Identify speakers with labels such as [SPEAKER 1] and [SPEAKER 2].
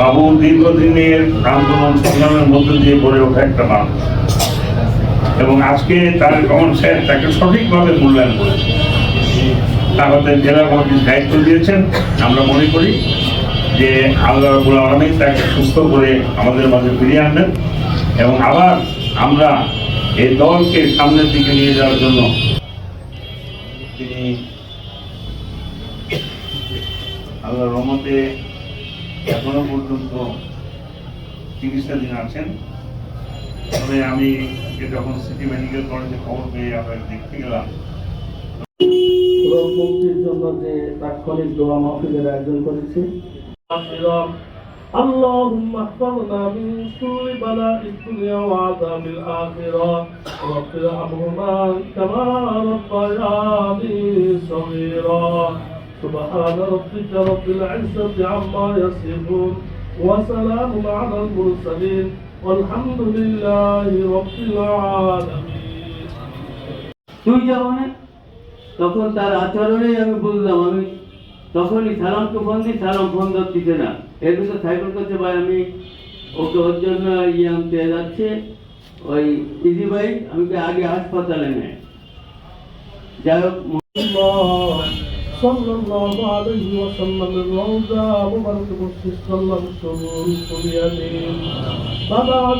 [SPEAKER 1] বাবু দীর্ঘদিনের আন্দোলন সংগ্রামের মধ্যে দিয়ে গড়ে ওঠা একটা মানুষ। এবং আজকে তার রহমান সাহেব তাকে সঠিকভাবে মূল্যায়ন করেছে আমাদের জেলা কমিটির দায়িত্ব দিয়েছেন। আমরা মনে করি যে আল্লাহ রাবুল আলমী তাকে সুস্থ করে আমাদের মাঝে ফিরিয়ে আনবেন এবং আবার আমরা এই দলকে সামনের দিকে নিয়ে যাওয়ার জন্য তিনি আল্লাহ রহমতে এখনো পর্যন্ত চিকিৎসাধীন আছেন তবে আমি আজকে যখন সিটি মেডিকেল কলেজে খবর পেয়ে আপনাকে দেখতে গেলাম
[SPEAKER 2] রোগ মুক্তির জন্য যে তাৎক্ষণিক দোয়া মাহফিলের আয়োজন করেছি اللهم احفظنا من كل بلاء الدنيا وعذاب الآخرة رب ارحمهما كما ربياني صغيرا سبحان ربك رب العزة عما يصفون وسلام على المرسلين والحمد لله رب العالمين
[SPEAKER 3] তুই যাবো না তখন তার আচরণেই আমি বুঝলাম আমি তখনই সালামকে ফোন দিই সালাম ফোন ধরতেছে না এর ভিতরে সাইকেল করছে ভাই আমি ওকে ওর জন্য ইয়ে আনতে যাচ্ছে ওই ইজি বাইক আমাকে আগে হাসপাতালে নেয় যাই হোক
[SPEAKER 2] sallallahu aleyhi ve sellem'in ravza mübarek kutsuz sallallahu aleyhi ve sellem'in Baba